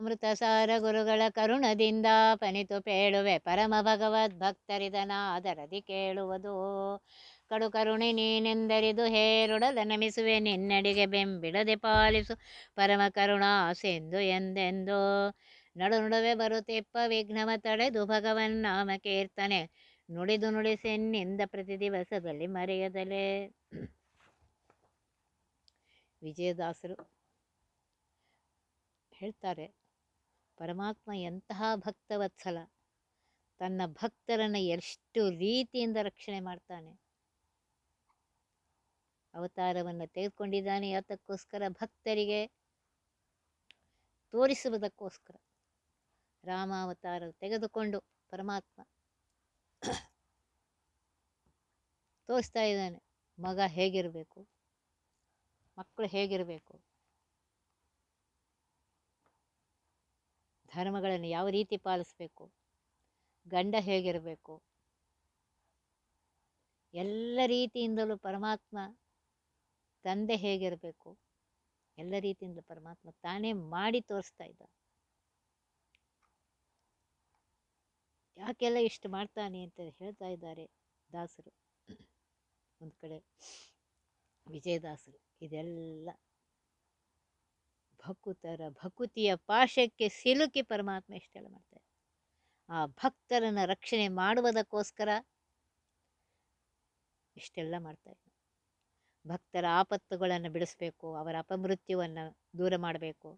ಅಮೃತಸಾರ ಗುರುಗಳ ಕರುಣದಿಂದ ಪನಿತು ಪೇಳುವೆ ಪರಮ ಭಗವದ್ ಭಕ್ತರಿದನ ಅದರದಿ ಕೇಳುವುದು. ಕಡು ಕರುಣೆ ನೀನೆಂದರಿದು ಹೇರುಡಲ ನಮಿಸುವೆ ನಿನ್ನಡಿಗೆ ಬೆಂಬಿಡದೆ ಪಾಲಿಸು ಪರಮ ಕರುಣಾ ಸಿಂಧು ಎಂದೆಂದು. ನಡು ನಡುವೆ ಬರುತ್ತಿಪ್ಪ ವಿಘ್ನವ ತಡೆದು ಭಗವನ್ ನಾಮ ಕೀರ್ತನೆ. ನುಡಿದು ನುಡಿಸೆನ್ನಿಂದ ಪ್ರತಿ ದಿವಸದಲ್ಲಿ ಮರೆಯದಲೇ. ವಿಜಯದಾಸರು ಹೇಳ್ತಾರೆ ಪರಮಾತ್ಮ ಎಂತಹ ಭಕ್ತವತ್ಸಲ. ತನ್ನ ಭಕ್ತರನ್ನು ಎಷ್ಟು ರೀತಿಯಿಂದ ರಕ್ಷಣೆ ಮಾಡ್ತಾನೆ. ಅವತಾರವನ್ನು ತೆಗೆದುಕೊಂಡಿದ್ದಾನೆ ಯಾತಕ್ಕೋಸ್ಕರ? ಭಕ್ತರಿಗೆ ತೋರಿಸುವುದಕ್ಕೋಸ್ಕರ. ರಾಮಾವತಾರ ತೆಗೆದುಕೊಂಡು ಪರಮಾತ್ಮ ತೋರಿಸ್ತಾ ಇದ್ದಾನೆ. ಮಗ ಹೇಗಿರಬೇಕು? ಮಕ್ಕಳು ಹೇಗಿರಬೇಕು? ಧರ್ಮಗಳನ್ನು ಯಾವ ರೀತಿ ಪಾಲಿಸಬೇಕು? ಗಂಡ ಹೇಗಿರಬೇಕು? ಎಲ್ಲ ರೀತಿಯಿಂದಲೂ ಪರಮಾತ್ಮ ತಂದೆ ಹೇಗಿರಬೇಕು? ಎಲ್ಲ ರೀತಿಯಿಂದ ಪರಮಾತ್ಮ ತಾನೇ ಮಾಡಿ ತೋರಿಸ್ತಾ ಇದ್ದ ಯಾಕೆಲ್ಲ ಇಷ್ಟು ಮಾಡ್ತಾನೆ ಅಂತ ಹೇಳ್ತಾ ಇದ್ದಾರೆ ದಾಸರು? ಒಂದು ಕಡೆ ವಿಜಯದಾಸರು, ಇದೆಲ್ಲ ಭಕುತರ ಭಕುತಿಯ ಪಾಶಕ್ಕೆ ಸಿಲುಕಿ ಪರಮಾತ್ಮ ಇಷ್ಟೆಲ್ಲ ಮಾಡ್ತಾರೆ. ಆ ಭಕ್ತರನ್ನು ರಕ್ಷಣೆ ಮಾಡುವುದಕ್ಕೋಸ್ಕರ ಇಷ್ಟೆಲ್ಲ ಮಾಡ್ತಾ ಇದ್ದ. ಭಕ್ತರ ಆಪತ್ತುಗಳನ್ನು ಬಿಡಿಸ್ಬೇಕು, ಅವರ ಅಪಮೃತ್ಯುವನ್ನು ದೂರ ಮಾಡಬೇಕು,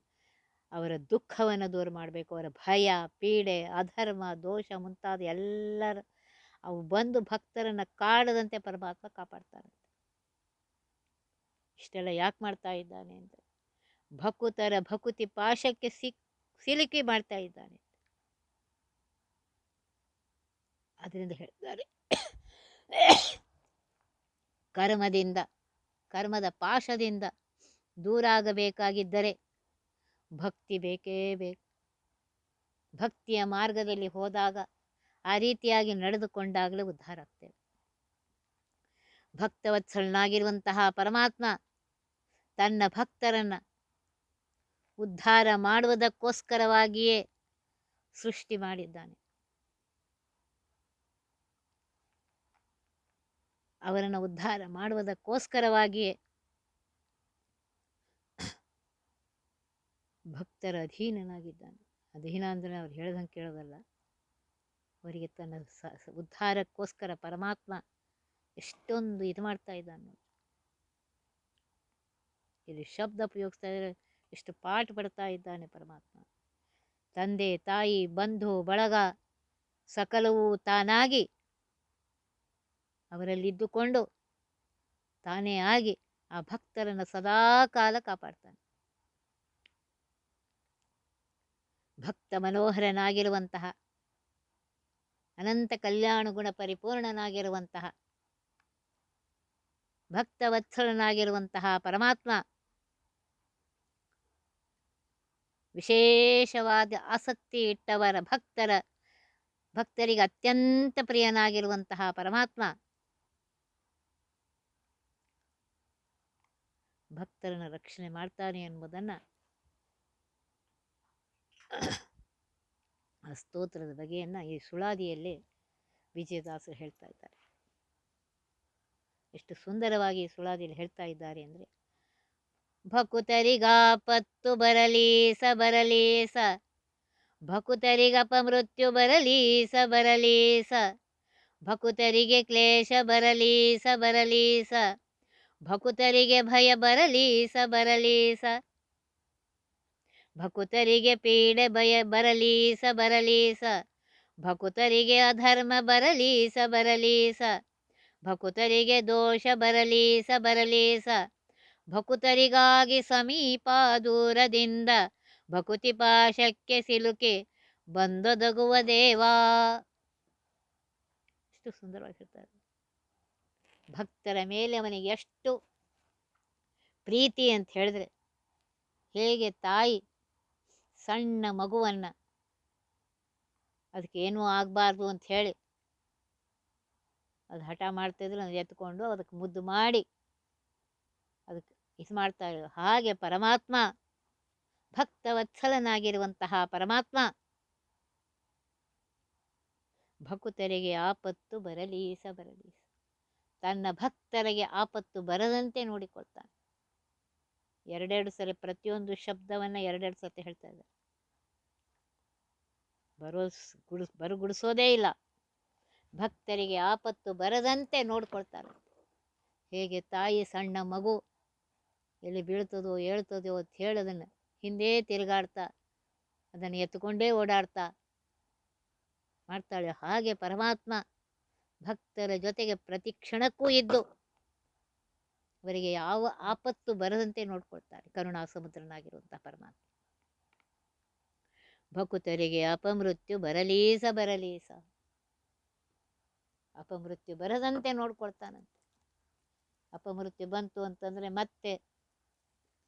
ಅವರ ದುಃಖವನ್ನು ದೂರ ಮಾಡಬೇಕು, ಅವರ ಭಯ, ಪೀಡೆ, ಅಧರ್ಮ, ದೋಷ ಮುಂತಾದ ಎಲ್ಲರ ಅವು ಬಂದು ಭಕ್ತರನ್ನು ಕಾಡದಂತೆ ಪರಮಾತ್ಮ ಕಾಪಾಡ್ತಾರಂತೆ. ಇಷ್ಟೆಲ್ಲ ಯಾಕೆ ಮಾಡ್ತಾ ಇದ್ದಾನೆ ಅಂತ. ಭಕುತರ ಭಕುತಿ ಪಾಶಕ್ಕೆ ಸಿಕ್, ಸಿಲುಕಿ ಮಾಡ್ತಾ ಇದ್ದಾನೆ. ಅದರಿಂದ ಹೇಳ್ತಾರೆ, ಕರ್ಮದಿಂದ, ಕರ್ಮದ ಪಾಶದಿಂದ ದೂರ ಆಗಬೇಕಾಗಿದ್ದರೆ ಭಕ್ತಿ ಬೇಕೇ ಬೇಕು. ಭಕ್ತಿಯ ಮಾರ್ಗದಲ್ಲಿ ಹೋದಾಗ ಆ ರೀತಿಯಾಗಿ ನಡೆದುಕೊಂಡಾಗಲೇ ಉದ್ಧಾರ ಆಗ್ತೇವೆ. ಭಕ್ತವತ್ಸಲನಾಗಿರುವಂತಹ ಪರಮಾತ್ಮ ತನ್ನ ಭಕ್ತರನ್ನು ಉದ್ಧಾರ ಮಾಡುವುದಕ್ಕೋಸ್ಕರವಾಗಿಯೇ ಸೃಷ್ಟಿ ಮಾಡಿದ್ದಾನೆ ಅವರನ್ನು ಉದ್ಧಾರ ಮಾಡುವುದಕ್ಕೋಸ್ಕರವಾಗಿಯೇ ಭಕ್ತರ ಅಧೀನನಾಗಿದ್ದಾನೆ ಅಧೀನ ಅಂದರೆ ಅವ್ರು ಹೇಳ್ದಂಗೆ ಕೇಳೋದಲ್ಲ, ಅವರಿಗೆ ತನ್ನ ಸ ಉದ್ಧಾರಕ್ಕೋಸ್ಕರ ಪರಮಾತ್ಮ ಎಷ್ಟೊಂದು ಇದು ಮಾಡ್ತಾ ಇದ್ದಾನೆ. ಇಲ್ಲಿ ಶಬ್ದ ಉಪಯೋಗಿಸ್ತಾ ಇದ್ರೆ ಎಷ್ಟು ಪಾಠ ಪಡ್ತಾ ಇದ್ದಾನೆ ಪರಮಾತ್ಮ. ತಂದೆ, ತಾಯಿ, ಬಂಧು, ಬಳಗ, ಸಕಲವೂ ತಾನಾಗಿ ಅವರಲ್ಲಿದ್ದುಕೊಂಡು ತಾನೇ ಆಗಿ ಆ ಭಕ್ತರನ್ನು ಸದಾ ಕಾಲ ಕಾಪಾಡ್ತಾನೆ. ಭಕ್ತ ಮನೋಹರನಾಗಿರುವಂತಹ, ಅನಂತ ಕಲ್ಯಾಣ ಗುಣ ಪರಿಪೂರ್ಣನಾಗಿರುವಂತಹ ಭಕ್ತವತ್ಸಲನಾಗಿರುವಂತಹ ಪರಮಾತ್ಮ ವಿಶೇಷವಾದ ಆಸಕ್ತಿ ಇಟ್ಟವರ ಭಕ್ತರ, ಭಕ್ತರಿಗೆ ಅತ್ಯಂತ ಪ್ರಿಯನಾಗಿರುವಂತಹ ಪರಮಾತ್ಮ. ಭಕ್ತರನ್ನು ರಕ್ಷಣೆ ಮಾಡ್ತಾನೆ ಎಂಬುದನ್ನು ಆ ಸ್ತೋತ್ರದ ಬಗೆಯನ್ನು ಈ ಸುಳಾದಿಯಲ್ಲಿ ವಿಜಯದಾಸರು ಹೇಳ್ತಾ ಇದ್ದಾರೆ. ಎಷ್ಟು ಸುಂದರವಾಗಿ ಸುಳಾದಿಯಲ್ಲಿ ಹೇಳ್ತಾ ಇದ್ದಾರೆ ಅಂದರೆ ಭಕುತರಿಗಾಪತ್ತು ಬರಲಿ ಸ ಬರಲಿ ಸ. ಭಕುತರಿಗಪಮೃತ್ಯು ಬರಲಿ ಸ ಬರಲಿ ಸ. ಭಕುತರಿಗೆ ಕ್ಲೇಶ ಬರಲಿ ಸ ಬರಲಿ ಸ. ಭಕುತರಿಗೆ ಭಯ ಬರಲಿ ಸ ಬರಲಿ ಸ. ಭಕುತರಿಗೆ ಪೀಡೆ ಭಯ ಬರಲಿ ಸ ಬರಲಿ ಸ. ಭಕುತರಿಗೆ ಅಧರ್ಮ ಬರಲಿ ಸ ಬರಲಿ ಸ. ಭಕುತರಿಗೆ ದೋಷ ಬರಲಿ ಸ ಬರಲಿ ಸ. ಭಕುತರಿಗಾಗಿ ಸಮೀಪ ದೂರದಿಂದ ಭಕುತಿ ಪಾಶಕ್ಕೆ ಸಿಲುಕಿ ಬಂದೊದಗುವ ದೇವಾ. ಎಷ್ಟು ಸುಂದರವಾಗಿರ್ತಾರೆ. ಭಕ್ತರ ಮೇಲೆ ಅವನಿಗೆ ಎಷ್ಟು ಪ್ರೀತಿ ಅಂತ ಹೇಳಿದ್ರೆ ಹೇಗೆ ತಾಯಿ ಸಣ್ಣ ಮಗುವನ್ನು ಅದಕ್ಕೆ ಏನೂ ಆಗಬಾರ್ದು ಅಂತ ಹೇಳಿ ಅದು ಹಠ ಮಾಡ್ತಿದ್ರು ಅದು ಎತ್ಕೊಂಡು ಅದಕ್ಕೆ ಮುದ್ದು ಮಾಡಿ ಇದು ಮಾಡ್ತಾ ಇರೋದು. ಹಾಗೆ ಪರಮಾತ್ಮ ಭಕ್ತವತ್ಸಲನಾಗಿರುವಂತಹ ಪರಮಾತ್ಮ. ಭಕುತರಿಗೆ ಆಪತ್ತು ಬರಲೀಸ ಬರಲೀಸ. ತನ್ನ ಭಕ್ತರಿಗೆ ಆಪತ್ತು ಬರದಂತೆ ನೋಡಿಕೊಳ್ತಾನೆ. ಎರಡೆರಡು ಸಲ ಪ್ರತಿಯೊಂದು ಶಬ್ದವನ್ನ ಎರಡೆರಡು ಸತಿ ಹೇಳ್ತಾ ಇದ್ದಾರೆ. ಬರೋ ಗುಡಿಸ್ ಬರುಗುಡಿಸೋದೇ ಇಲ್ಲ. ಭಕ್ತರಿಗೆ ಆಪತ್ತು ಬರದಂತೆ ನೋಡ್ಕೊಳ್ತಾರೆ ಹೇಗೆ ತಾಯಿ ಸಣ್ಣ ಮಗು ಎಲ್ಲಿ ಬೀಳ್ತದೋ ಏಳ್ತದೋ ಅಂತ ಹೇಳೋದನ್ನು ಹಿಂದೆ ತಿರುಗಾಡ್ತಾ, ಅದನ್ನು ಎತ್ಕೊಂಡೇ ಓಡಾಡ್ತಾ ಮಾಡ್ತಾಳೆ. ಹಾಗೆ ಪರಮಾತ್ಮ ಭಕ್ತರ ಜೊತೆಗೆ ಪ್ರತಿ ಕ್ಷಣಕ್ಕೂ ಇದ್ದು ಅವರಿಗೆ ಯಾವ ಆಪತ್ತು ಬರದಂತೆ ನೋಡ್ಕೊಳ್ತಾರೆ ಕರುಣಾ ಸಮುದ್ರನಾಗಿರುವಂತಹ ಪರಮಾತ್ಮ. ಭಕ್ತರಿಗೆ ಅಪಮೃತ್ಯು ಬರಲೀಸ ಬರಲೀಸ. ಅಪಮೃತ್ಯು ಬರದಂತೆ ನೋಡ್ಕೊಳ್ತಾನಂತೆ. ಅಪಮೃತ್ಯು ಬಂತು ಅಂತಂದ್ರೆ ಮತ್ತೆ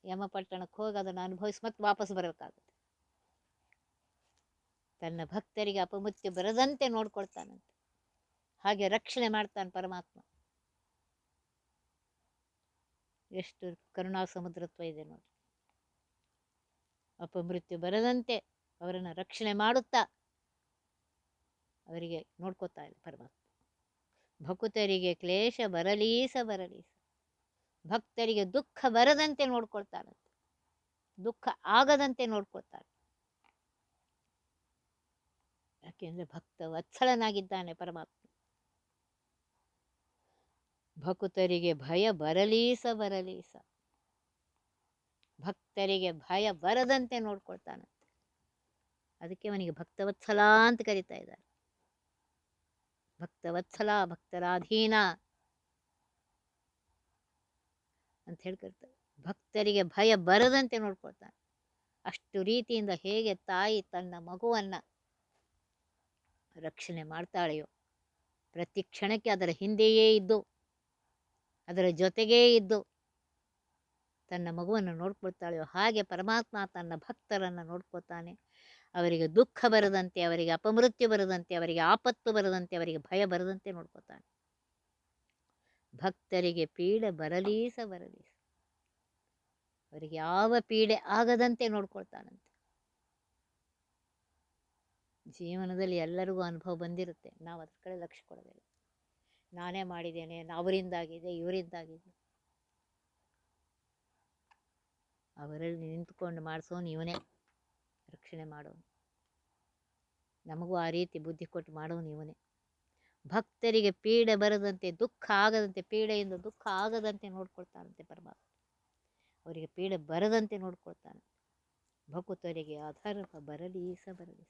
ಯಮಪಟ್ಟಣಕ್ಕೆ ಹೋಗಿ ಅದನ್ನು ಅನುಭವಿಸಿ ಮತ್ತೆ ವಾಪಸ್ ಬರಬೇಕಾಗುತ್ತೆ. ತನ್ನ ಭಕ್ತರಿಗೆ ಅಪಮೃತ್ಯು ಬರದಂತೆ ನೋಡ್ಕೊಳ್ತಾನಂತೆ. ಹಾಗೆ ರಕ್ಷಣೆ ಮಾಡ್ತಾನೆ ಪರಮಾತ್ಮ. ಎಷ್ಟು ಕರುಣಾ ಸಮುದ್ರತ್ವ ಇದೆ ನೋಡಿ. ಅಪಮೃತ್ಯು ಬರದಂತೆ ಅವರನ್ನು ರಕ್ಷಣೆ ಮಾಡುತ್ತಾ ಅವರಿಗೆ ನೋಡ್ಕೋತಾ ಇಲ್ಲ ಪರಮಾತ್ಮ. ಭಕ್ತರಿಗೆ ಕ್ಲೇಶ ಬರಲೀಸ ಬರಲೀಸ. ಭಕ್ತರಿಗೆ ದುಃಖ ಬರದಂತೆ ನೋಡ್ಕೊಳ್ತಾರಂತೆ. ದುಃಖ ಆಗದಂತೆ ನೋಡ್ಕೊಳ್ತಾರೆ. ಯಾಕೆಂದ್ರೆ ಭಕ್ತ ವತ್ಸಲನಾಗಿದ್ದಾನೆ ಪರಮಾತ್ಮ. ಭಕ್ತರಿಗೆ ಭಯ ಬರಲೀಸ ಬರಲೀಸ ಭಕ್ತರಿಗೆ ಭಯ ಬರದಂತೆ ನೋಡ್ಕೊಳ್ತಾನಂತೆ. ಅದಕ್ಕೆ ಅವನಿಗೆ ಭಕ್ತವತ್ಸಲ ಅಂತ ಕರೀತಾ ಇದ್ದಾರೆ. ಭಕ್ತವತ್ಸಲ ಭಕ್ತರಾಧೀನ. ಅಂತ ಹೇಳ್ತಿರ್ತಾರೆ. ಭಕ್ತರಿಗೆ ಭಯ ಬರದಂತೆ ನೋಡ್ಕೊಳ್ತಾನೆ. ಅಷ್ಟು ರೀತಿಯಿಂದ ಹೇಗೆ ತಾಯಿ ತನ್ನ ಮಗುವನ್ನ ರಕ್ಷಣೆ ಮಾಡ್ತಾಳೆಯೋ, ಪ್ರತಿ ಕ್ಷಣಕ್ಕೆ ಅದರ ಹಿಂದೆಯೇ ಇದ್ದು, ಅದರ ಜೊತೆಗೇ ಇದ್ದು ತನ್ನ ಮಗುವನ್ನು ನೋಡ್ಕೊಳ್ತಾಳೆಯೋ, ಹಾಗೆ ಪರಮಾತ್ಮ ತನ್ನ ಭಕ್ತರನ್ನು ನೋಡ್ಕೊತಾನೆ ಅವರಿಗೆ ದುಃಖ ಬರದಂತೆ, ಅವರಿಗೆ ಅಪಮೃತ್ಯು ಬರದಂತೆ, ಅವರಿಗೆ ಆಪತ್ತು ಬರದಂತೆ, ಅವರಿಗೆ ಭಯ ಬರದಂತೆ ನೋಡ್ಕೊತಾನೆ ಭಕ್ತರಿಗೆ ಪೀಡೆ ಬರಲೀಸ ಬರಲೀಸ ಅವರಿಗೆ ಯಾವ ಪೀಡೆ ಆಗದಂತೆ ನೋಡ್ಕೊಳ್ತಾನಂತೆ. ಜೀವನದಲ್ಲಿ ಎಲ್ಲರಿಗೂ ಅನುಭವ ಬಂದಿರುತ್ತೆ. ನಾವು ಅದ್ರ ಕಡೆ ಲಕ್ಷ್ಯ ಕೊಡೋದಿಲ್ಲ. ನಾನೇ ಮಾಡಿದ್ದೇನೆ ಅವರಿಂದಾಗಿದೆ ಇವರಿಂದಾಗಿದೆ. ಅವರಲ್ಲಿ ನಿಂತ್ಕೊಂಡು ಮಾಡಿಸೋನು ಇವನೇ. ರಕ್ಷಣೆ ಮಾಡೋನು. ನಮಗೂ ಆ ರೀತಿ ಬುದ್ಧಿ ಕೊಟ್ಟು ಮಾಡೋನು ಇವನೇ. ಭಕ್ತರಿಗೆ ಪೀಡೆ ಬರದಂತೆ, ದುಃಖ ಆಗದಂತೆ, ಪೀಡೆಯಿಂದ ದುಃಖ ಆಗದಂತೆ ನೋಡ್ಕೊಳ್ತಾನಂತೆ ಪರಮಾತ್ಮ. ಅವರಿಗೆ ಪೀಡೆ ಬರದಂತೆ ನೋಡ್ಕೊಳ್ತಾನೆ. ಭಕುತರಿಗೆ ಅಧರ್ಮ ಸಹ ಬರಲಿ.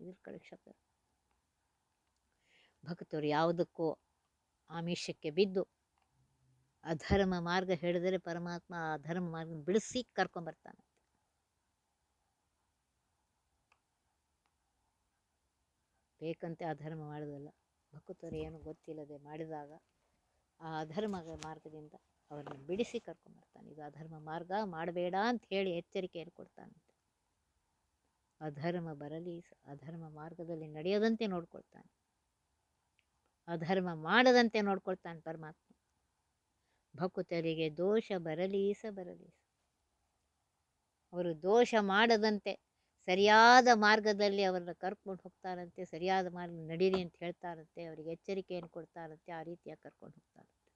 ಇದ್ರ ಕಡೆ ಶಬ್ದ. ಭಕ್ತರು ಯಾವುದಕ್ಕೂ ಆಮಿಷಕ್ಕೆ ಬಿದ್ದು, ಅಧರ್ಮ ಮಾರ್ಗ ಹೇಳಿದರೆ ಪರಮಾತ್ಮ ಆ ಧರ್ಮ ಮಾರ್ಗ ಬಿಡಿಸಿ ಕರ್ಕೊಂಬರ್ತಾನೆ ಬೇಕಂತೆ ಅಧರ್ಮ ಮಾಡೋದಲ್ಲ ಭಕ್ತರು ಏನು ಗೊತ್ತಿಲ್ಲದೆ ಮಾಡಿದಾಗ ಆ ಅಧರ್ಮ ಮಾರ್ಗದಿಂದ ಅವರನ್ನು ಬಿಡಿಸಿ ಕರ್ಕೊಂಬರ್ತಾನೆ ಇದು ಅಧರ್ಮ ಮಾರ್ಗ, ಮಾಡಬೇಡ ಅಂತ ಹೇಳಿ ಎಚ್ಚರಿಕೆಯನ್ನು ಕೊಡ್ತಾನಂತೆ. ಅಧರ್ಮ ಬರಲಿ, ಅಧರ್ಮ ಮಾರ್ಗದಲ್ಲಿ ನಡೆಯದಂತೆ ನೋಡ್ಕೊಳ್ತಾನೆ. ಅಧರ್ಮ ಮಾಡದಂತೆ ನೋಡ್ಕೊಳ್ತಾನೆ ಪರಮಾತ್ಮ. ಭಕುತರಿಗೆ ದೋಷ ಬರಲೀಸ ಬರಲೀಸ. ಅವರು ದೋಷ ಮಾಡದಂತೆ ಸರಿಯಾದ ಮಾರ್ಗದಲ್ಲಿ ಅವರನ್ನು ಕರ್ಕೊಂಡು ಹೋಗ್ತಾರಂತೆ, ಸರಿಯಾದ ಮಾರ್ಗ ನಡೀರಿ ಅಂತ ಹೇಳ್ತಾರಂತೆ, ಅವರಿಗೆ ಎಚ್ಚರಿಕೆಯನ್ನು ಕೊಡ್ತಾರಂತೆ, ಆ ರೀತಿಯಾಗಿ ಕರ್ಕೊಂಡು ಹೋಗ್ತಾರಂತೆ.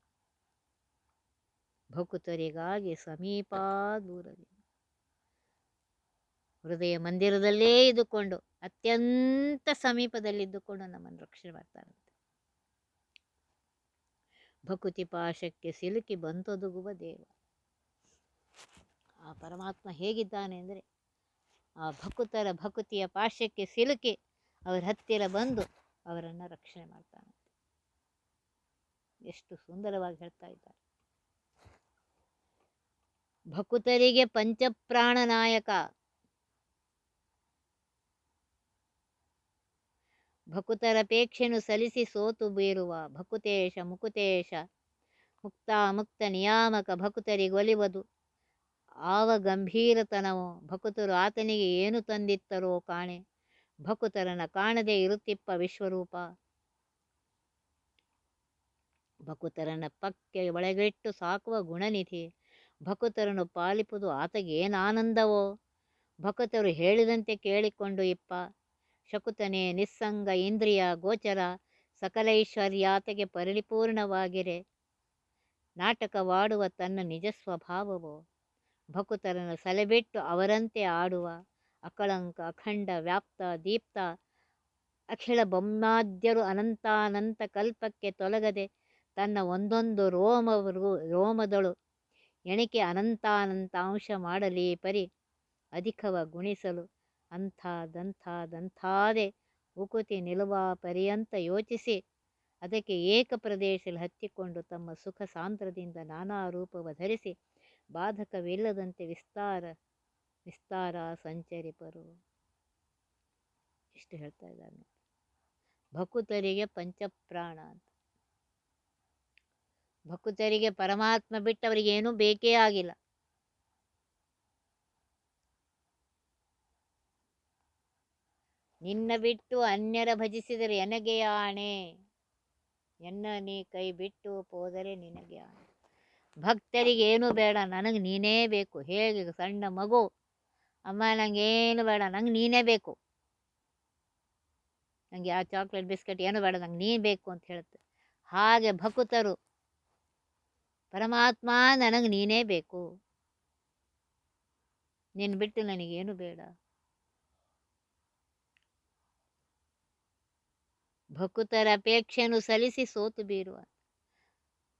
ಭಕ್ತರಿಗಾಗಿ ಸಮೀಪ ದೂರದಿಂದ ಹೃದಯ ಮಂದಿರದಲ್ಲೇ ಇದ್ದುಕೊಂಡು, ಅತ್ಯಂತ ಸಮೀಪದಲ್ಲಿದ್ದುಕೊಂಡು ನಮ್ಮನ್ನು ರಕ್ಷಣೆ ಮಾಡ್ತಾರಂತೆ. ಭಕುತಿ ಪಾಶಕ್ಕೆ ಸಿಲುಕಿ ಬಂತೊದಗುವ ದೇವ. ಆ ಪರಮಾತ್ಮ ಹೇಗಿದ್ದಾನೆ ಅಂದರೆ ಆ ಭಕುತರ ಭಕುತಿಯ ಪಾಶಕ್ಕೆ ಸಿಲುಕಿ ಅವರ ಹತ್ತಿರ ಬಂದು ಅವರನ್ನು ರಕ್ಷಣೆ ಮಾಡ್ತಾನೆ ಎಷ್ಟು ಸುಂದರವಾಗಿ ಹೇಳ್ತಾ ಇದ್ದಾರೆ. ಭಕುತರಿಗೆ ಪಂಚಪ್ರಾಣ ನಾಯಕ. ಭಕುತರಪೇಕ್ಷೆನು ಸಲಿಸಿ ಸೋತು ಬೀರುವ ಭಕುತೇಶ ಮುಕುತೇಶ ಮುಕ್ತ ಮುಕ್ತ ನಿಯಾಮಕ ಭಕುತರಿಗೊಲಿವದು ಆವ ಗಂಭೀರತನವು, ಭಕುತರು ಆತನಿಗೆ ಏನು ತಂದಿತ್ತರೋ ಕಾಣೆ, ಭಕುತರನ ಕಾಣದೆ ಇರುತ್ತಿಪ್ಪ ವಿಶ್ವರೂಪ. ಭಕುತರನ ಪಕ್ಕೆ ಒಳಗಿಟ್ಟು ಸಾಕುವ ಗುಣನಿಧಿ ಭಕುತರನ್ನು ಪಾಲಿಪುದು ಆತಗೇನಾನಂದವೋ ಭಕುತರು ಹೇಳಿದಂತೆ ಕೇಳಿಕೊಂಡು ಇಪ್ಪ, ಶಕುತನೇ ನಿಸ್ಸಂಗ ಇಂದ್ರಿಯ ಗೋಚರ ಸಕಲೈಶ್ವರ್ಯಾತೆಗೆ ಪರಿಪೂರ್ಣವಾಗಿರೆ, ನಾಟಕವಾಡುವ ತನ್ನ ನಿಜ ಸ್ವಭಾವವು ಭಕುತರನ್ನು ಸಲೆಬಿಟ್ಟು ಅವರಂತೆ ಆಡುವ ಅಕಳಂಕ, ಅಖಂಡ, ವ್ಯಾಪ್ತ, ದೀಪ್ತ ಅಖಿಳ ಬೊಮ್ಮಾದ್ಯರು ಅನಂತಾನಂತ ಕಲ್ಪಕ್ಕೆ ತೊಲಗದೆ ತನ್ನ ಒಂದೊಂದು ರೋಮ ರೋಮದಳು ಎಣಿಕೆ ಅನಂತಾನಂತಾಂಶ ಮಾಡಲಿ ಪರಿ ಅಧಿಕವ ಗುಣಿಸಲು ಅಂಥದಂಥದಂಥಾದೆ ಉಕುತಿ ನಿಲುವ ಪರ್ಯಂತ ಯೋಚಿಸಿ ಅದಕ್ಕೆ ಏಕ ಪ್ರದೇಶದಲ್ಲಿ ಹತ್ತಿಕೊಂಡು ತಮ್ಮ ಸುಖ ಸಾಂದ್ರದಿಂದ ನಾನಾ ರೂಪವ ಧರಿಸಿ ಬಾಧಕವಿಲ್ಲದಂತೆ ವಿಸ್ತಾರ ವಿಸ್ತಾರ ಸಂಚರಿಪರು ಇಷ್ಟು ಹೇಳ್ತಾ ಇದ್ದಾನೆ ಭಕುತರಿಗೆ ಪಂಚಪ್ರಾಣ ಅಂತ. ಭಕುತರಿಗೆ ಪರಮಾತ್ಮ ಬಿಟ್ಟು ಅವರಿಗೆ ಏನೂ ಬೇಕೇ ಆಗಿಲ್ಲ. ನಿನ್ನ ಬಿಟ್ಟು ಅನ್ಯರ ಭಜಿಸಿದರೆ ಎನಗೆ ಆಣೆ? ಎನ್ನ ನೀ ಕೈ ಬಿಟ್ಟು ಹೋದರೆ ನಿನಗೆ ಆಣೆ? ಭಕ್ತರಿಗೆ ಏನು ಬೇಡ, ನನಗೆ ನೀನೇ ಬೇಕು. ಹೇಗೆ ಸಣ್ಣ ಮಗು? ಅಮ್ಮ ನನಗೇನು ಬೇಡ, ನಂಗೆ ನೀನೇ ಬೇಕು. ನಂಗೆ ಆ ಚಾಕ್ಲೇಟ್ ಬಿಸ್ಕೆಟ್ ಏನು ಬೇಡ, ನಂಗೆ ನೀನು ಬೇಕು ಅಂತ ಹೇಳುತ್ತೆ. ಹಾಗೆ ಭಕುತರು. ಪರಮಾತ್ಮ ನನಗೆ ನೀನೇ ಬೇಕು. ನೀನು ಬಿಟ್ಟು ನನಗೇನು ಬೇಡ. ಭಕುತರ ಅಪೇಕ್ಷೆಯನ್ನು ಸಲ್ಲಿಸಿ ಸೋತು ಬೀರುವ.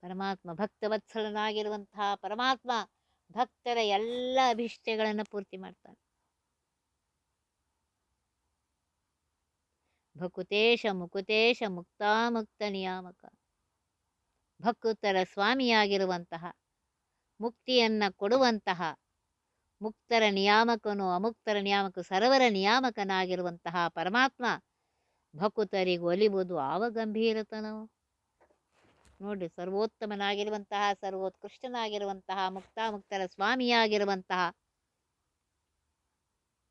ಪರಮಾತ್ಮ ಭಕ್ತವತ್ಸಲನಾಗಿರುವಂತಹ ಪರಮಾತ್ಮ ಭಕ್ತರ ಎಲ್ಲ ಅಭಿಷ್ಟಗಳನ್ನು ಪೂರ್ತಿ ಮಾಡ್ತಾನೆ. ಭಕುತೇಶ ಮುಕುತೇಶ ಮುಕ್ತಾಮುಕ್ತ ನಿಯಾಮಕ. ಭಕ್ತರ ಸ್ವಾಮಿಯಾಗಿರುವಂತಹ, ಮುಕ್ತಿಯನ್ನ ಕೊಡುವಂತಹ, ಮುಕ್ತರ ನಿಯಾಮಕನು ಅಮುಕ್ತರ ನಿಯಾಮಕ, ಸರ್ವರ ನಿಯಾಮಕನಾಗಿರುವಂತಹ ಪರಮಾತ್ಮ ಭಕುತರಿಗೆ ಒಲಿಬೋದು ಆವ ಗಂಭೀರತನವು ನೋಡಿ ಸರ್ವೋತ್ತಮನಾಗಿರುವಂತಹ, ಸರ್ವೋತ್ಕೃಷ್ಟನಾಗಿರುವಂತಹ, ಮುಕ್ತಾಮುಕ್ತರ ಸ್ವಾಮಿಯಾಗಿರುವಂತಹ,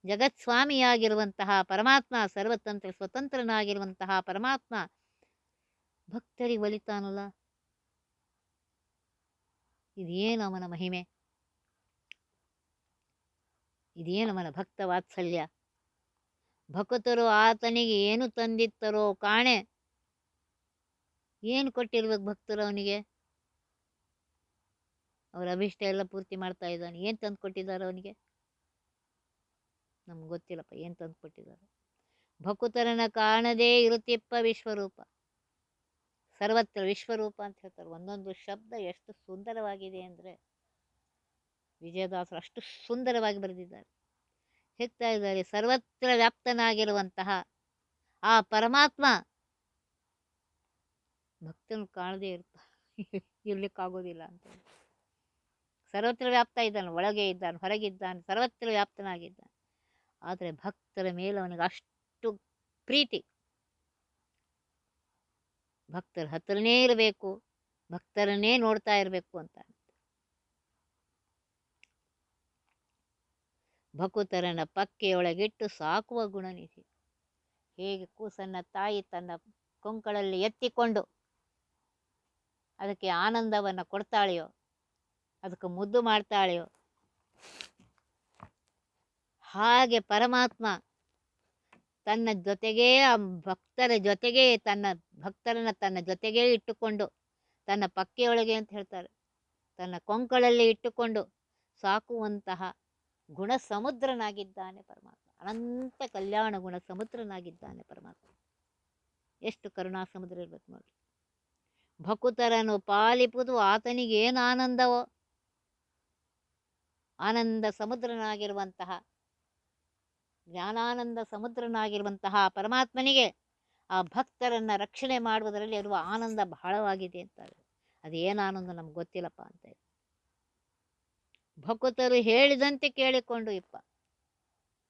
ಜಗತ್ಸ್ವಾಮಿಯಾಗಿರುವಂತಹ, ಪರಮಾತ್ಮ ಸರ್ವತಂತ್ರ ಸ್ವತಂತ್ರನಾಗಿರುವಂತಹ ಪರಮಾತ್ಮ ಭಕ್ತರಿಗೆ ಒಲಿತಾನಲ್ಲ. ಇದೇನು ಅವನ ಮಹಿಮೆ? ಇದೇನು ಅವನ ಭಕ್ತ ವಾತ್ಸಲ್ಯ? ಭಕ್ತರು ಆತನಿಗೆ ಏನು ತಂದಿತ್ತರೋ ಕಾಣೆ. ಏನು ಕೊಟ್ಟಿರ್ಬೇಕು ಭಕ್ತರು ಅವನಿಗೆ? ಅವರ ಅಭಿಷ್ಟ ಎಲ್ಲ ಪೂರ್ತಿ ಮಾಡ್ತಾ ಇದ್ದಾನೆ. ಏನು ತಂದು ಕೊಟ್ಟಿದ್ದಾರೆ ಅವನಿಗೆ? ನಮ್ಗೆ ಗೊತ್ತಿಲ್ಲಪ್ಪ, ಏನು ತಂದು ಕೊಟ್ಟಿದ್ದಾರೆ? ಭಕುತರನ ಕಾಣದೇ ಇರುತ್ತಿಪ್ಪ ವಿಶ್ವರೂಪ. ಸರ್ವತ್ರ ವಿಶ್ವರೂಪ ಅಂತ ಹೇಳ್ತಾರೆ. ಒಂದೊಂದು ಶಬ್ದ ಎಷ್ಟು ಸುಂದರವಾಗಿದೆ ಅಂದರೆ ವಿಜಯದಾಸರು ಅಷ್ಟು ಸುಂದರವಾಗಿ ಬರೆದಿದ್ದಾರೆ. ಹೇಳ್ತಾ ಇದ್ದಾರೆ, ಸರ್ವತ್ರ ವ್ಯಾಪ್ತನಾಗಿರುವಂತಹ ಆ ಪರಮಾತ್ಮ ಭಕ್ತನು ಕಾಣದೇ ಇರ್ತ, ಇರ್ಲಿಕ್ಕಾಗೋದಿಲ್ಲ ಅಂತ ಸರ್ವತ್ರ ವ್ಯಾಪ್ತ ಇದ್ದಾನೆ, ಒಳಗೆ ಇದ್ದಾನೆ ಹೊರಗಿದ್ದಾನೆ ಸರ್ವತ್ರ ವ್ಯಾಪ್ತನಾಗಿದ್ದಾನೆ. ಆದರೆ ಭಕ್ತರ ಮೇಲೆ ಅವನಿಗೆ ಅಷ್ಟು ಪ್ರೀತಿ. ಭಕ್ತರ ಹತ್ತಿರನೇ ಇರಬೇಕು, ಭಕ್ತರನ್ನೇ ನೋಡ್ತಾ ಇರಬೇಕು ಅಂತ ಭಕುತರನ ಪಕ್ಕೆಯೊಳಗಿಟ್ಟು ಸಾಕುವ ಗುಣನಿಧಿ ಹೇಗೆ ಕೂಸನ್ನ ತಾಯಿ ತನ್ನ ಕೊಂಕಳಲ್ಲಿ ಎತ್ತಿಕೊಂಡು ಅದಕ್ಕೆ ಆನಂದವನ್ನು ಕೊಡ್ತಾಳೆಯೋ, ಅದಕ್ಕೆ ಮುದ್ದು ಮಾಡ್ತಾಳೆಯೋ. ಹಾಗೆ ಪರಮಾತ್ಮ ತನ್ನ ಜೊತೆಗೇ ಆ ಭಕ್ತರ ಜೊತೆಗೇ ತನ್ನ ಭಕ್ತರನ್ನ ತನ್ನ ಜೊತೆಗೇ ಇಟ್ಟುಕೊಂಡು ತನ್ನ ಪಕ್ಕೆಯೊಳಗೆ ಅಂತ ಹೇಳ್ತಾರೆ. ತನ್ನ ಕೊಂಕಳಲ್ಲಿ ಇಟ್ಟುಕೊಂಡು ಸಾಕುವಂತಹ ಗುಣ ಸಮುದ್ರನಾಗಿದ್ದಾನೆ ಪರಮಾತ್ಮ. ಅನಂತ ಕಲ್ಯಾಣ ಗುಣ ಸಮುದ್ರನಾಗಿದ್ದಾನೆ ಪರಮಾತ್ಮ. ಎಷ್ಟು ಕರುಣಾ ಸಮುದ್ರ ಇರ್ಬೇಕು ನೋಡಿ ಭಕುತರನು ಪಾಲಿಪುದು ಆತನಿಗೇನು ಆನಂದವೋ? ಆನಂದ ಸಮುದ್ರನಾಗಿರುವಂತಹ, ಜ್ಞಾನಾನಂದ ಸಮುದ್ರನಾಗಿರುವಂತಹ ಪರಮಾತ್ಮನಿಗೆ ಆ ಭಕ್ತರನ್ನು ರಕ್ಷಣೆ ಮಾಡುವುದರಲ್ಲಿ ಇರುವ ಆನಂದ ಬಹಳವಾಗಿದೆ ಅಂತಾರೆ. ಏನು ಆನಂದ ನಮ್ಗೆ ಗೊತ್ತಿಲ್ಲಪ್ಪ ಅಂತ ಭಕುತರು ಹೇಳಿದಂತೆ ಕೇಳಿಕೊಂಡು ಇಪ್ಪ.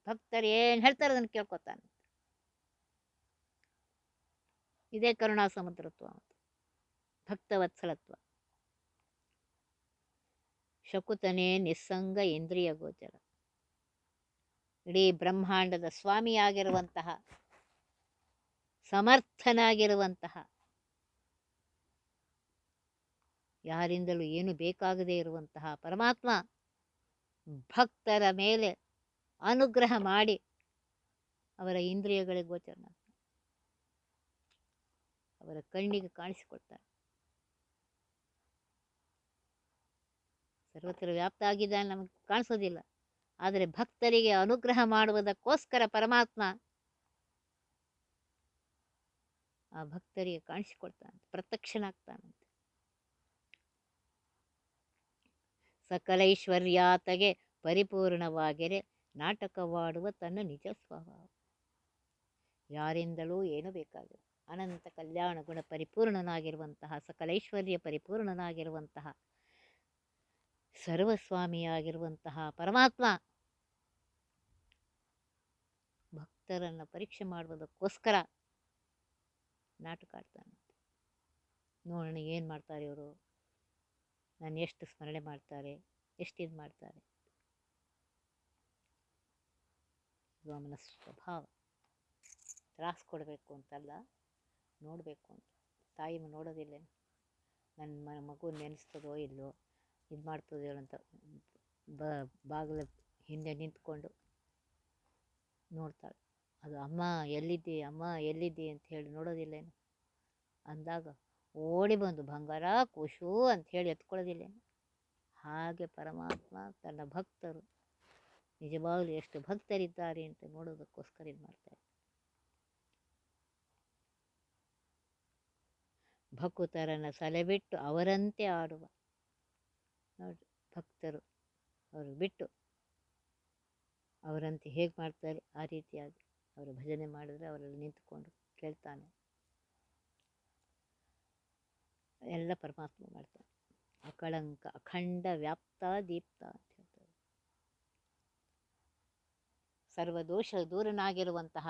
ಭಕ್ತರು ಏನು ಹೇಳ್ತಾರೆ ಅದನ್ನು ಕೇಳ್ಕೊತಾನೆ ಇದೇ ಕರುಣಾ ಸಮುದ್ರತ್ವ ಭಕ್ತವತ್ಸಲತ್ವ. ಶಕುತನೇ ನಿಸ್ಸಂಗ ಇಂದ್ರಿಯ ಗೋಚರ. ಇಡೀ ಬ್ರಹ್ಮಾಂಡದ ಸ್ವಾಮಿಯಾಗಿರುವಂತಹ, ಸಮರ್ಥನಾಗಿರುವಂತಹ, ಯಾರಿಂದಲೂ ಏನು ಬೇಕಾಗದೇ ಇರುವಂತಹ ಪರಮಾತ್ಮ ಭಕ್ತರ ಮೇಲೆ ಅನುಗ್ರಹ ಮಾಡಿ ಅವರ ಇಂದ್ರಿಯಗಳಿಗೆ ಗೋಚರನಾಗ್ತಾನೆ. ಅವರ ಕಣ್ಣಿಗೆ ಕಾಣಿಸಿಕೊಳ್ತಾನೆ. ಸರ್ವತ್ರ ವ್ಯಾಪ್ತ ಆಗಿದ್ದಾನೆ ನಮಗೆ ಕಾಣಿಸೋದಿಲ್ಲ. ಆದರೆ ಭಕ್ತರಿಗೆ ಅನುಗ್ರಹ ಮಾಡುವುದಕ್ಕೋಸ್ಕರ ಪರಮಾತ್ಮ ಆ ಭಕ್ತರಿಗೆ ಕಾಣಿಸಿಕೊಳ್ತಾನೆ ಪ್ರತ್ಯಕ್ಷನಾಗ್ತಾನಂತೆ. ಸಕಲೈಶ್ವರ್ಯಾತಗೆ ಪರಿಪೂರ್ಣವಾಗಿರೆ ನಾಟಕವಾಡುವ ತನ್ನ ನಿಜ ಸ್ವಭಾವ. ಯಾರಿಂದಲೂ ಏನು ಬೇಕಾಗಿಲ್ಲ. ಅನಂತ ಕಲ್ಯಾಣ ಗುಣ ಪರಿಪೂರ್ಣನಾಗಿರುವಂತಹ ಸಕಲೈಶ್ವರ್ಯ ಪರಿಪೂರ್ಣನಾಗಿರುವಂತಹ ಸರ್ವಸ್ವಾಮಿಯಾಗಿರುವಂತಹ ಪರಮಾತ್ಮ ಭಕ್ತರನ್ನು ಪರೀಕ್ಷೆ ಮಾಡುವುದಕ್ಕೋಸ್ಕರ ನಾಟಕ ಆಡ್ತಾನೆ ನೋಡೋಣ ಏನು ಮಾಡ್ತಾರೆ ಇವರು? ನಾನು ಎಷ್ಟು ಸ್ಮರಣೆ ಮಾಡ್ತಾರೆ? ಎಷ್ಟು ಇದು ಮಾಡ್ತಾರೆ? ಅವನ ಸ್ವಭಾವ. ತ್ರಾಸು ಕೊಡಬೇಕು ಅಂತಲ್ಲ, ನೋಡಬೇಕು ಅಂತ. ತಾಯಿ ನೋಡೋದಿಲ್ಲ ನನ್ನ ಮಗು ನೆನೆಸ್ತದೋ ಇಲ್ಲೋ ಇದು ಮಾಡ್ತದೋ ಅಂತ ಬ, ಬಾಗಿಲ ಹಿಂದೆ ನಿಂತ್ಕೊಂಡು ನೋಡ್ತಾಳೆ. ಅದು ಅಮ್ಮ ಎಲ್ಲಿದ್ದಿ ಅಮ್ಮ ಎಲ್ಲಿದ್ದಿ ಅಂತ ಹೇಳಿ ನೋಡೋದಿಲ್ಲೇನು ಅಂದಾಗ ಓಡಿ ಬಂದು ಬಂಗಾರ, ಕುಶು ಅಂತ ಹೇಳಿ ಎತ್ಕೊಳ್ಳೋದಿಲ್ಲೇನು ಹಾಗೆ ಪರಮಾತ್ಮ ತನ್ನ ಭಕ್ತರು ನಿಜವಾಗ್ಲೂ ಎಷ್ಟು ಭಕ್ತರಿದ್ದಾರೆ ಅಂತ ನೋಡೋದಕ್ಕೋಸ್ಕರ ಇದು ಮಾಡ್ತಾರೆ ಭಕುತರನ್ನ ಸಲೆಬಿಟ್ಟು ಅವರಂತೆ ಆಡುವ. ನೋಡಿ, ಭಕ್ತರು ಅವರು ಬಿಟ್ಟು ಅವರಂತೆ ಹೇಗೆ ಮಾಡ್ತಾರೆ, ಆ ರೀತಿಯಾಗಿ ಅವರು ಭಜನೆ ಮಾಡಿದ್ರೆ ಅವರಲ್ಲಿ ನಿಂತುಕೊಂಡು ಕೇಳ್ತಾನೆ. ಎಲ್ಲ ಪರಮಾತ್ಮ ಮಾಡ್ತಾನೆ. ಅಕಳಂಕ, ಅಖಂಡ, ವ್ಯಾಪ್ತ, ದೀಪ್ತ ಅಂತ ಹೇಳ್ತಾರೆ. ಸರ್ವದೋಷ ದೂರನಾಗಿರುವಂತಹ,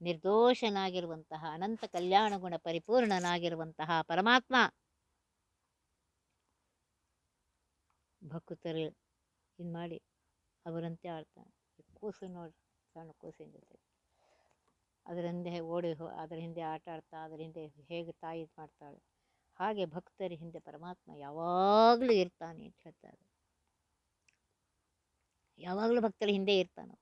ನಿರ್ದೋಷನಾಗಿರುವಂತಹ, ಅನಂತ ಕಲ್ಯಾಣ ಗುಣ ಪರಿಪೂರ್ಣನಾಗಿರುವಂತಹ ಪರಮಾತ್ಮ. ಭಕ್ತರು ಇದು ಮಾಡಿ ಅವರಂತೆ ಆಡ್ತಾನೆ. ಕೂಸು ನೋಡಿ, ಸಣ್ಣ ಕೂಸಿನ ಜೊತೆ. ಹಿಂದೆ ಓಡಿ ಹೋ, ಅದರ ಹಿಂದೆ ಆಟ ಆಡ್ತಾ, ಅದರ ಹಿಂದೆ ಹೇಗೆ ತಾಯಿ ಇದು ಮಾಡ್ತಾಳೆ. ಹಾಗೆ ಭಕ್ತರ ಹಿಂದೆ ಪರಮಾತ್ಮ ಯಾವಾಗಲೂ ಇರ್ತಾನೆ ಅಂತ ಹೇಳ್ತಾರೆ ಯಾವಾಗಲೂ ಭಕ್ತರ ಹಿಂದೆ ಇರ್ತಾನೆ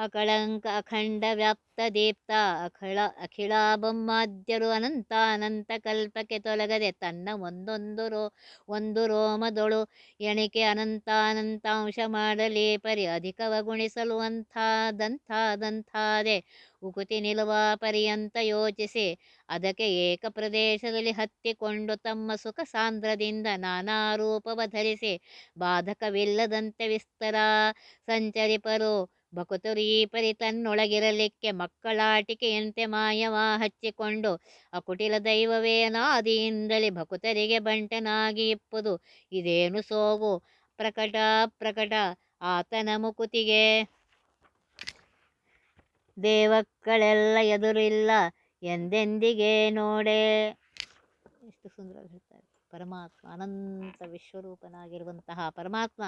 ಅಕಳಂಕ ಅಖಂಡ ವ್ಯಾಪ್ತ ದೇಪ್ತಾ ಅಖಳ ಅಖಿಳಾಬೊಮ್ಮಾದ್ಯರು ಅನಂತ ಅನಂತ ಕಲ್ಪಕ್ಕೆ ತೊಲಗದೆ ತನ್ನ ಒಂದೊಂದು ರೋ, ಒಂದು ರೋಮದೊಳು ಎಣಿಕೆ ಅನಂತ ಅನಂತಾಂಶ ಮಾಡಲಿ ಪರಿ ಅಧಿಕವ ಗುಣಿಸಲು ಅಂಥಾದಂಥಾದಂಥಾದೆ ಉಕುತಿ ನಿಲುವ ಪರ್ಯಂತ ಯೋಚಿಸಿ ಅದಕ್ಕೆ ಏಕ ಪ್ರದೇಶದಲ್ಲಿ ಹತ್ತಿಕೊಂಡು ತಮ್ಮ ಸುಖ ಸಾಂದ್ರದಿಂದ ನಾನಾ ರೂಪವ ಧರಿಸಿ ಬಾಧಕವಿಲ್ಲದಂತೆ ವಿಸ್ತರ ಸಂಚರಿಪರು ಭಕುತರು ಈ ಪರಿ ತನ್ನೊಳಗಿರಲಿಕ್ಕೆ ಮಕ್ಕಳಾಟಿಕೆಯಂತೆ ಮಾಯವ ಹಚ್ಚಿಕೊಂಡು, ಅಕುಟಿಲ ದೈವವೇನಾದಿಯಿಂದಲೇ ಭಕುತರಿಗೆ ಬಂಟನಾಗಿ ಇಪ್ಪುದು. ಇದೇನು ಸೋಗು? ಪ್ರಕಟ ಪ್ರಕಟ, ಆತನ ಮುಕುತಿಗೆ. ದೇವಕ್ಕಳೆಲ್ಲ ಎದುರಿಲ್ಲ, ಎಂದೆಂದಿಗೆ ನೋಡೆ? ಎಷ್ಟು ಸುಂದರವಾಗಿ ಹೇಳ್ತಾರೆ. ಪರಮಾತ್ಮ ಅನಂತ ವಿಶ್ವರೂಪನಾಗಿರುವಂತಹ ಪರಮಾತ್ಮ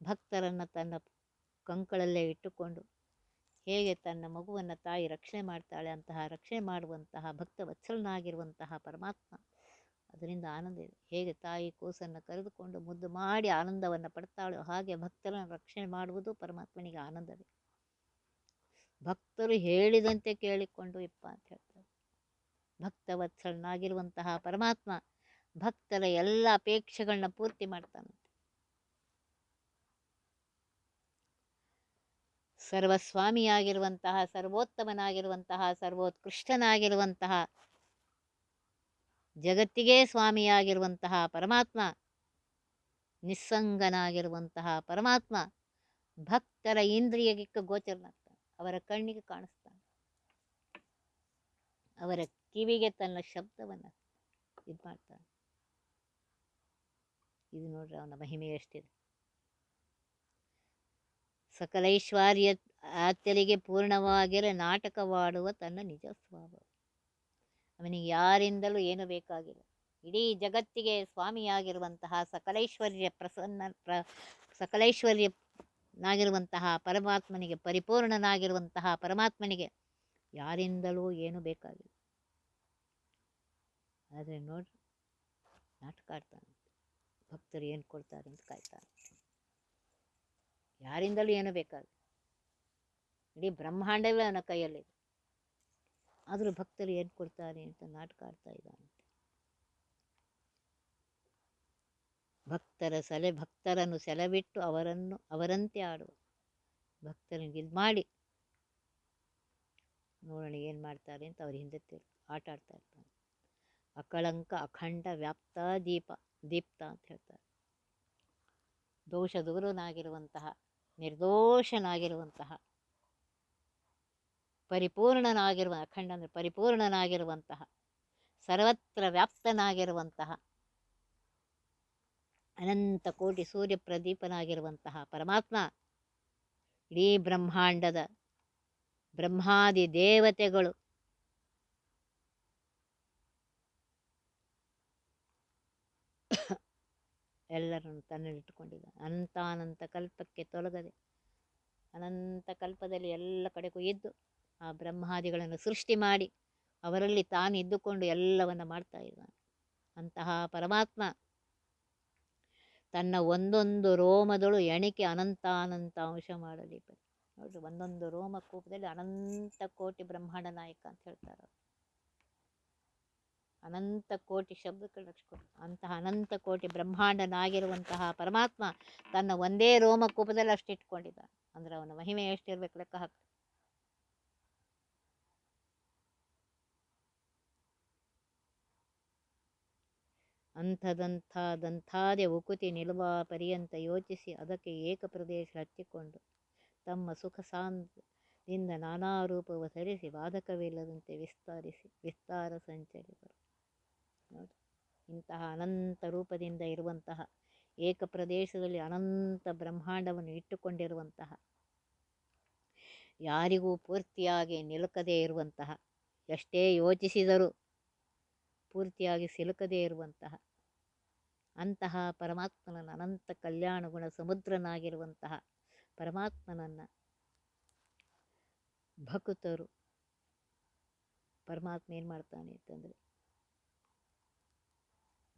ಭಕ್ತರನ್ನು ತನ್ನ ಕಂಕಳಲ್ಲೇ ಇಟ್ಟುಕೊಂಡು, ಹೇಗೆ ತನ್ನ ಮಗುವನ್ನು ತಾಯಿ ರಕ್ಷಣೆ ಮಾಡ್ತಾಳೆ ಅಂತಹ, ರಕ್ಷಣೆ ಮಾಡುವಂತಹ ಭಕ್ತ ವತ್ಸಲನಾಗಿರುವಂತಹ ಪರಮಾತ್ಮ? ಅದರಿಂದ ಆನಂದ ಇದೆ. ಹೇಗೆ ತಾಯಿ ಕೂಸನ್ನು ಕರೆದುಕೊಂಡು ಮುದ್ದು ಮಾಡಿ ಆನಂದವನ್ನು ಪಡ್ತಾಳೋ ಹಾಗೆ ಭಕ್ತರನ್ನು ರಕ್ಷಣೆ ಮಾಡುವುದು ಪರಮಾತ್ಮನಿಗೆ ಆನಂದವೇ. ಭಕ್ತರು ಹೇಳಿದಂತೆ ಕೇಳಿಕೊಂಡು ಇಪ್ಪ ಅಂತ ಹೇಳ್ತಾರೆ. ಭಕ್ತವತ್ಸಲನಾಗಿರುವಂತಹ ಪರಮಾತ್ಮ ಭಕ್ತರ ಎಲ್ಲ ಅಪೇಕ್ಷೆಗಳನ್ನ ಪೂರ್ತಿ ಮಾಡ್ತಾನಂತೆ. ಸರ್ವಸ್ವಾಮಿಯಾಗಿರುವಂತಹ, ಸರ್ವೋತ್ತಮನಾಗಿರುವಂತಹ, ಸರ್ವೋತ್ಕೃಷ್ಟನಾಗಿರುವಂತಹ, ಜಗತ್ತಿಗೇ ಸ್ವಾಮಿಯಾಗಿರುವಂತಹ ಪರಮಾತ್ಮ, ನಿಸ್ಸಂಗನಾಗಿರುವಂತಹ ಪರಮಾತ್ಮ ಭಕ್ತರ ಇಂದ್ರಿಯಕ್ಕೆ ಗೋಚರನಾಗ್ತಾನೆ. ಅವರ ಕಣ್ಣಿಗೆ ಕಾಣಿಸ್ತಾನೆ. ಅವರ ಕಿವಿಗೆ ತನ್ನ ಶಬ್ದವನ್ನು ಇದು ಮಾಡ್ತಾನೆ ಇದು ನೋಡ್ರಿ ಅವನ ಮಹಿಮೆ ಎಷ್ಟಿದೆ ಸಕಲೈಶ್ವರ್ಯ ಆತ್ಯರಿಗೆ ಪೂರ್ಣವಾಗಿರ ನಾಟಕವಾಡುವ ತನ್ನ ನಿಜ ಸ್ವಭಾವ. ಅವನಿಗೆ ಯಾರಿಂದಲೂ ಏನು ಬೇಕಾಗಿಲ್ಲ. ಇಡೀ ಜಗತ್ತಿಗೆ ಸ್ವಾಮಿಯಾಗಿರುವಂತಹ ಸಕಲೈಶ್ವರ್ಯ ಪ್ರಸನ್ನ, ಪ್ರ, ಸಕಲೈಶ್ವರ್ಯನಾಗಿರುವಂತಹ ಪರಮಾತ್ಮನಿಗೆ, ಪರಿಪೂರ್ಣನಾಗಿರುವಂತಹ ಪರಮಾತ್ಮನಿಗೆ ಯಾರಿಂದಲೂ ಏನು ಬೇಕಾಗಿಲ್ಲ. ಆದರೆ ನೋಡ್ರಿ, ನಾಟಕ ಭಕ್ತರು ಏನು ಕೊಡ್ತಾರೆ ಅಂತ ಕಾಯ್ತಾನೆ ಯಾರಿಂದಲೂ ಏನು ಬೇಕಾದ ಇಡೀ ಬ್ರಹ್ಮಾಂಡವೇ ಅವನ ಕೈಯಲ್ಲಿದೆ. ಆದರೂ ಭಕ್ತರು ಏನು ಕೊಡ್ತಾರೆ ಅಂತ ನಾಟಕ ಆಡ್ತಾ ಇದ್ದಾನೆ. ಭಕ್ತರ ಸೆಲೆ, ಭಕ್ತರನ್ನು ಸೆಲೆಬಿಟ್ಟು ಅವರನ್ನು, ಅವರಂತೆ ಆಡುವ. ಭಕ್ತರಿಗೆ ಇದು ಮಾಡಿ ನೋಡೋಣ ಏನು ಮಾಡ್ತಾರೆ ಅಂತ ಅವ್ರ ಹಿಂದೆ ತಿರು ಆಟ ಆಡ್ತಾ ಇರ್ತಾನೆ. ಅಕಳಂಕ, ಅಖಂಡ, ವ್ಯಾಪ್ತ, ದೀಪ, ದೀಪ್ತ ಅಂತ ಹೇಳ್ತಾರೆ. ದೋಷ ದೂರನಾಗಿರುವಂತಹ ನಿರ್ದೋಷನಾಗಿರುವಂತಹ, ಪರಿಪೂರ್ಣನಾಗಿರುವ ಅಖಂಡ ಅಂದರೆ ಪರಿಪೂರ್ಣನಾಗಿರುವಂತಹ, ಸರ್ವತ್ರ ವ್ಯಾಪ್ತನಾಗಿರುವಂತಹ, ಅನಂತ ಕೋಟಿ ಸೂರ್ಯ ಪ್ರದೀಪನಾಗಿರುವಂತಹ ಪರಮಾತ್ಮ, ಇಡೀ ಬ್ರಹ್ಮಾಂಡದ ಬ್ರಹ್ಮಾದಿ ದೇವತೆಗಳು. ಎಲ್ಲರನ್ನು ತನ್ನಲ್ಲಿಟ್ಟುಕೊಂಡಿದ್ದಾನೆ ಅನಂತ ಕಲ್ಪಕ್ಕೆ ತೊಲಗದೆ. ಅನಂತ ಕಲ್ಪದಲ್ಲಿ ಎಲ್ಲ ಕಡೆಗೂ ಇದ್ದು ಆ ಬ್ರಹ್ಮಾದಿಗಳನ್ನು ಸೃಷ್ಟಿ ಮಾಡಿ ಅವರಲ್ಲಿ ತಾನು ಇದ್ದುಕೊಂಡು ಎಲ್ಲವನ್ನ ಮಾಡ್ತಾ ಇದ್ದಾನೆ. ಅಂತಹ ಪರಮಾತ್ಮ ತನ್ನ ಒಂದೊಂದು ರೋಮದಳು ಎಣಿಕೆ ಅನಂತಾನಂತ ಅಂಶ ಮಾಡಲಿ ನೋಡ್ರಿ, ಒಂದೊಂದು ರೋಮ ಕೂಪದಲ್ಲಿ ಅನಂತ ಕೋಟಿ ಬ್ರಹ್ಮಾಂಡ ನಾಯಕ ಅಂತ ಹೇಳ್ತಾರೆ. ಅನಂತ ಕೋಟಿ ಶಬ್ದಗಳು ಲಕ್ಷ ಅಂತಹ ಅನಂತ ಕೋಟಿ ಬ್ರಹ್ಮಾಂಡನಾಗಿರುವಂತಹ ಪರಮಾತ್ಮ ತನ್ನ ಒಂದೇ ರೋಮ ಕೂಪದಲ್ಲಿ ಅಷ್ಟು ಇಟ್ಕೊಂಡಿದ್ದಾನೆ ಅಂದ್ರೆ ಅವನ ಮಹಿಮೆ ಎಷ್ಟಿರ್ಬೇಕು ಲೆಕ್ಕ ಹಾಕಿ ಅಂಥದಂಥದಂಥಾದೆ ಉಕುತಿ ನಿಲುವ ಪರ್ಯಂತ ಯೋಚಿಸಿ ಅದಕ್ಕೆ ಏಕ ಪ್ರದೇಶ ಹಚ್ಚಿಕೊಂಡು ತಮ್ಮ ಸುಖ ಸಾಂದಿಂದ ನಾನಾ ರೂಪವ ಸರಿಸಿ ಬಾಧಕವಿಲ್ಲದಂತೆ ವಿಸ್ತರಿಸಿ, ವಿಸ್ತಾರ ಸಂಚರಿದರು. ನೋಡಿ. ಇಂತಹ ಅನಂತ ರೂಪದಿಂದ ಇರುವಂತಹ ಏಕ ಪ್ರದೇಶದಲ್ಲಿ ಅನಂತ ಬ್ರಹ್ಮಾಂಡವನ್ನು ಇಟ್ಟುಕೊಂಡಿರುವಂತಹ, ಯಾರಿಗೂ ಪೂರ್ತಿಯಾಗಿ ನಿಲುಕದೇ ಇರುವಂತಹ, ಎಷ್ಟೇ ಯೋಚಿಸಿದರೂ ಪೂರ್ತಿಯಾಗಿ ಸಿಲುಕದೇ ಇರುವಂತಹ, ಅಂತಹ ಪರಮಾತ್ಮನನ್ನು ಅನಂತ ಕಲ್ಯಾಣ ಗುಣ ಸಮುದ್ರನಾಗಿರುವಂತಹ ಪರಮಾತ್ಮನನ್ನು ಭಕ್ತರು, ಪರಮಾತ್ಮ ಏನು ಮಾಡ್ತಾನೆ ಅಂತಂದರೆ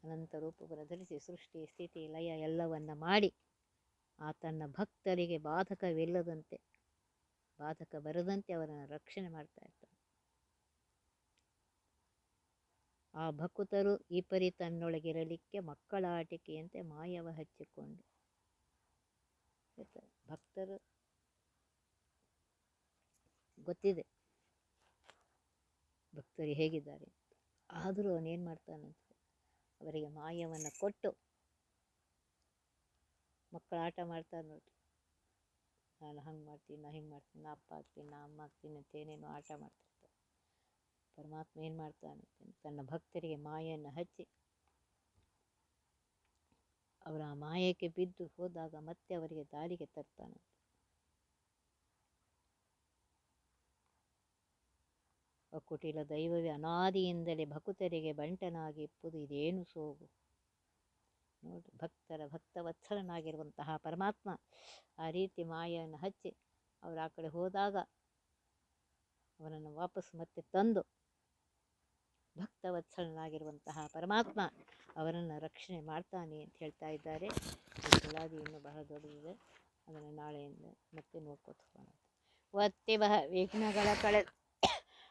ಅನಂತ ರೂಪವನ್ನು ಧರಿಸಿ ಸೃಷ್ಟಿ, ಸ್ಥಿತಿ, ಲಯ ಎಲ್ಲವನ್ನ ಮಾಡಿ ಆ ತನ್ನ ಭಕ್ತರಿಗೆ ಬಾಧಕವಿಲ್ಲದಂತೆ, ಬಾಧಕ ಬರದಂತೆ ಅವರನ್ನು ರಕ್ಷಣೆ ಮಾಡ್ತಾ ಇರ್ತಾನೆ ಆ ಭಕ್ತರು ಈ ತನ್ನೊಳಗಿರಲಿಕ್ಕೆ ಮಕ್ಕಳ ಆಟಿಕೆಯಂತೆ ಮಾಯವ ಹಚ್ಚಿಕೊಂಡು ಭಕ್ತರು ಗೊತ್ತಿದೆ ಭಕ್ತರು ಹೇಗಿದ್ದಾರೆ. ಆದರೂ ಅವನೇನು ಮಾಡ್ತಾನಂತ ಅವರಿಗೆ ಮಾಯವನ್ನು ಕೊಟ್ಟು ಮಕ್ಕಳು ಆಟ ಮಾಡ್ತಾರೆ ನೋಡಿ ನಾನು ಹಂಗೆ ಮಾಡ್ತೀನಿ, ನಾ ಹಿಂಗೆ ಮಾಡ್ತೀನಿ, ನಾ ಅಪ್ಪ ಆಗ್ತೀನಿ, ನಾ ಅಮ್ಮ ಆಗ್ತೀನಿ ಅಂತ ಏನೇನೋ ಆಟ ಮಾಡ್ತಿರ್ತಾರೆ. ಪರಮಾತ್ಮ ಏನು ಮಾಡ್ತಾನೆ ತನ್ನ ಭಕ್ತರಿಗೆ ಮಾಯನ್ನು ಹಚ್ಚಿ ಅವರ ಮಾಯಕ್ಕೆ ಬಿದ್ದು ಹೋದಾಗ ಮತ್ತೆ ಅವರಿಗೆ ದಾರಿಗೆ ತರ್ತಾನೆ ಅಕುಟಿಲ ದೈವವೇ, ಅನಾದಿಯಿಂದಲೇ ಭಕುತರಿಗೆ ಬಂಟನಾಗಿ ಇಪ್ಪುದು ಇದೇನು ಸೋಗು? ನೋಡಿ ಭಕ್ತರ, ಭಕ್ತವತ್ಸಲನಾಗಿರುವಂತಹ ಪರಮಾತ್ಮ ಆ ರೀತಿ ಮಾಯನ್ನು ಹಚ್ಚಿ ಅವರು ಆ ಕಡೆ ಹೋದಾಗ ಅವರನ್ನು ವಾಪಸ್ ಮತ್ತೆ ತಂದು ಭಕ್ತವತ್ಸಲನಾಗಿರುವಂತಹ ಪರಮಾತ್ಮ ಅವರನ್ನು ರಕ್ಷಣೆ ಮಾಡ್ತಾನೆ ಅಂತ ಹೇಳ್ತಾ ಇದ್ದಾರೆ. ಈ ತುಳಾದಿ ಇನ್ನೂ ಬಹಳ ದೊಡ್ಡದಿದೆ. ಅದನ್ನು ನಾಳೆಯಿಂದ ಮತ್ತೆ ನೋಡ್ಕೊತ ಒತ್ತಿ ಬಹ ವಿಘ್ನಗಳ ಕಳೆ